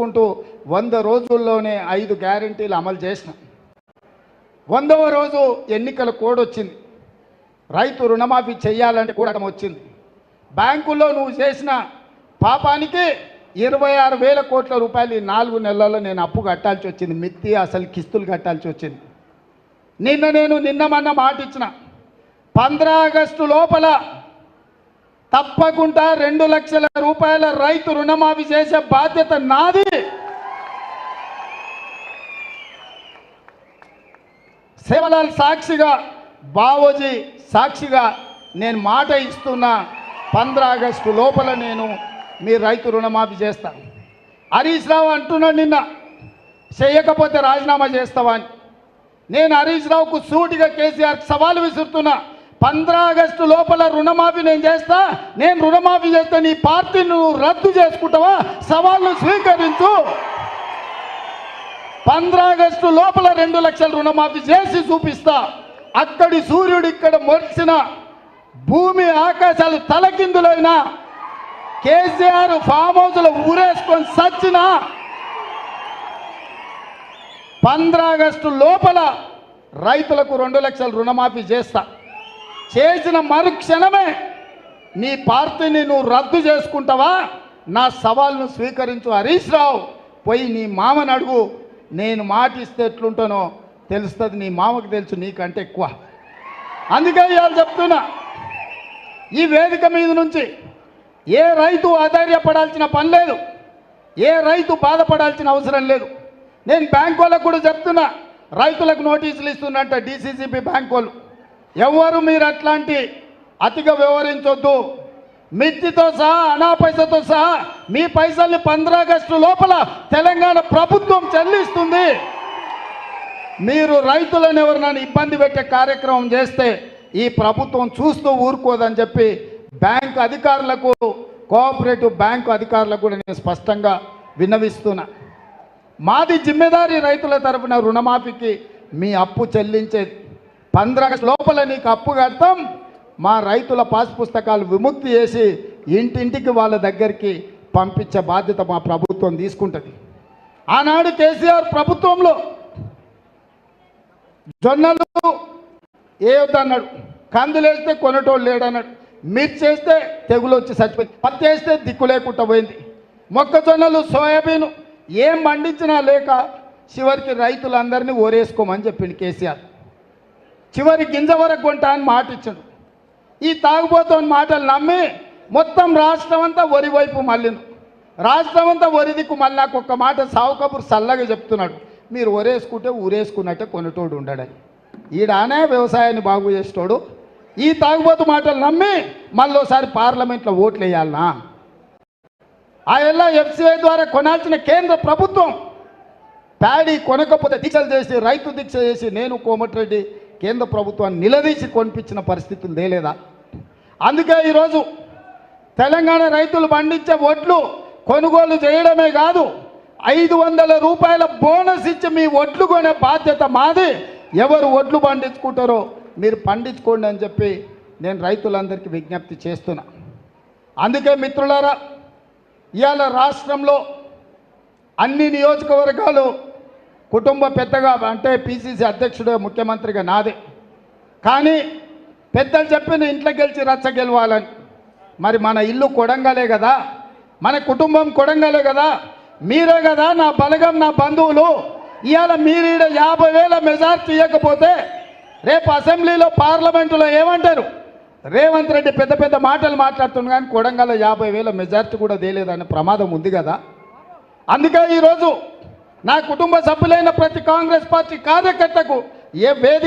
తీసుకుంటూ వంద రోజుల్లోనే ఐదు గ్యారంటీలు అమలు చేసిన. వందవ రోజు ఎన్నికల కోడ్ వచ్చింది. రైతు రుణమాఫీ చేయాలంటే కూడా వచ్చింది. బ్యాంకుల్లో నువ్వు చేసిన పాపానికి ఇరవై ఆరు వేల కోట్ల రూపాయలు ఈ నాలుగు నెలల్లో నేను అప్పు కట్టాల్సి వచ్చింది. మిత్తి అసలు కిస్తులు కట్టాల్సి వచ్చింది. నిన్న నేను నిన్న మొన్న మాట ఇచ్చిన పంద్రా ఆగస్టు లోపల తప్పకుండా రెండు లక్షల రూపాయల రైతు రుణమాఫీ చేసే బాధ్యత నాది. సేవలాల్ సాక్షిగా బావోజీ సాక్షిగా నేను మాట ఇస్తున్నా పంద్రా ఆగస్టు లోపల నేను మీ రైతు రుణమాఫీ చేస్తాను హరీష్ రావు అంటున్నాడు నిన్న చేయకపోతే రాజీనామా చేస్తావా అని. నేను హరీష్ రావుకు సూటిగా కేసీఆర్ సవాలు విసురుతున్నా. పంద్రా ఆగస్టు లోపల రుణమాఫీ నేను చేస్తా నేను రుణమాఫీ చేస్తే నీ పార్టీని నువ్వు రద్దు చేసుకుంటావా? సవాళ్ళు స్వీకరించు. పంద్రా ఆగస్టు లోపల రెండు లక్షల రుణమాఫీ చేసి చూపిస్తా. అక్కడి సూర్యుడు ఇక్కడ మొలిసిన భూమి ఆకాశాలు తలకిందులైనా కేసీఆర్ ఫామ్ హౌస్లో ఊరేసుకొని సచ్చిన పంద్రా ఆగస్టు లోపల రైతులకు రెండు లక్షల రుణమాఫీ చేస్తా. చేసిన మరుక్షణమే నీ పార్టీని నువ్వు రద్దు చేసుకుంటావా? నా సవాల్ను స్వీకరించు హరీష్ రావు. పోయి నీ మామని అడుగు. నేను మాట ఇస్తే ఎట్లుంటానో తెలుస్తుంది. నీ మామకు తెలుసు నీకంటే ఎక్కువ. అందుకే ఇవాళ చెప్తున్నా. ఈ వేదిక మీద నుంచి ఏ రైతు ఆధైర్యపడాల్సిన పని లేదు. ఏ రైతు బాధపడాల్సిన అవసరం లేదు. నేను బ్యాంకు వాళ్ళకు కూడా చెప్తున్నా. రైతులకు నోటీసులు ఇస్తున్నట్ట డీసీసీపీ బ్యాంక్ వాళ్ళు. ఎవరు మీరు అట్లాంటి అతిగా వ్యవహరించొద్దు. మిత్తితో సహా అనా పైసతో సహా మీ పైసల్ని పంద్రాగస్టు లోపల తెలంగాణ ప్రభుత్వం చెల్లిస్తుంది. మీరు రైతులను ఎవరినైనా ఇబ్బంది పెట్టే కార్యక్రమం చేస్తే ఈ ప్రభుత్వం చూస్తూ ఊరుకోదని చెప్పి బ్యాంక్ అధికారులకు కోఆపరేటివ్ బ్యాంకు అధికారులకు కూడా నేను స్పష్టంగా విన్నవిస్తున్నా. మాది జిమ్మెదారి రైతుల తరపున రుణమాఫీకి మీ అప్పు చెల్లించేది పంద్రగ లోపల నీకు అప్పు కడతాం. మా రైతుల పాస్ పుస్తకాలు విముక్తి చేసి ఇంటింటికి వాళ్ళ దగ్గరికి పంపించే బాధ్యత మా ప్రభుత్వం తీసుకుంటుంది. ఆనాడు కేసీఆర్ ప్రభుత్వంలో జొన్నలు ఏ అన్నాడు. కందులు వేస్తే కొనటోళ్ళు లేడన్నాడు. మిర్చి వేస్తే తెగులు వచ్చి చచ్చిపోయింది. పత్తి వేస్తే దిక్కు లేకుండా పోయింది. మొక్కజొన్నలు సోయాబీన్ ఏం పండించినా లేక చివరికి రైతులందరినీ ఓరేసుకోమని చెప్పింది కేసీఆర్. చివరి గింజ వరకు కొంటా అని మాట ఇచ్చాడు ఈ తాగుబోతోని మాటలు నమ్మి మొత్తం రాష్ట్రం అంతా వరి వైపు రాష్ట్రం అంతా వరి దిక్కు మళ్ళీ నాకు ఒక్క మాట సావుకబురు చల్లగా చెప్తున్నాడు. మీరు ఒరేసుకుంటే ఊరేసుకున్నట్టే కొనేటోడు ఉండడని. ఈడానే వ్యవసాయాన్ని బాగు చేసేటోడు. ఈ తాగుబోతు మాటలు నమ్మి మళ్ళీసారి పార్లమెంట్లో ఓట్లు వేయాలనా ఆ ఎలా ఎఫ్సిఐ ద్వారా కొనాల్సిన కేంద్ర ప్రభుత్వం. ప్యాడీ కొనకపోతే దీక్షలు చేసి రైతు దీక్ష చేసి నేను కోమటిరెడ్డి కేంద్ర ప్రభుత్వాన్ని నిలదీసి కొనిపించిన పరిస్థితులు తేలేదా? అందుకే ఈరోజు తెలంగాణ రైతులు పండించే వడ్లు కొనుగోలు చేయడమే కాదు ఐదు వందల రూపాయల బోనస్ ఇచ్చి మీ వడ్లు కొనే బాధ్యత మాది. ఎవరు ఒడ్లు పండించుకుంటారో మీరు పండించుకోండి అని చెప్పి నేను రైతులందరికీ విజ్ఞప్తి చేస్తున్నా. అందుకే మిత్రులారా ఇవాళ రాష్ట్రంలో అన్ని నియోజకవర్గాలు కుటుంబ పెద్దగా అంటే పిసిసి అధ్యక్షుడు ముఖ్యమంత్రిగా నాదే. కానీ పెద్దలు చెప్పిన ఇంట్లో గెలిచి రచ్చ గెలవాలని. మరి మన ఇల్లు కొడంగలే కదా? మన కుటుంబం కొడంగలే కదా? మీరే కదా నా బలగం నా బంధువులు. ఇవాళ మీరు ఈడ యాభై వేల మెజార్టీ ఇవ్వకపోతే రేపు అసెంబ్లీలో పార్లమెంటులో ఏమంటారు? రేవంత్ రెడ్డి పెద్ద పెద్ద మాటలు మాట్లాడుతున్నాడు కానీ కొడంగల్ యాభై వేల మెజార్టీ కూడా తేలేదనే ప్రమాదం ఉంది కదా? అందుకే ఈరోజు నా కుటుంబ సభ్యులైన ప్రతి కాంగ్రెస్ పార్టీ కార్యకర్తకు ఏ వేదిక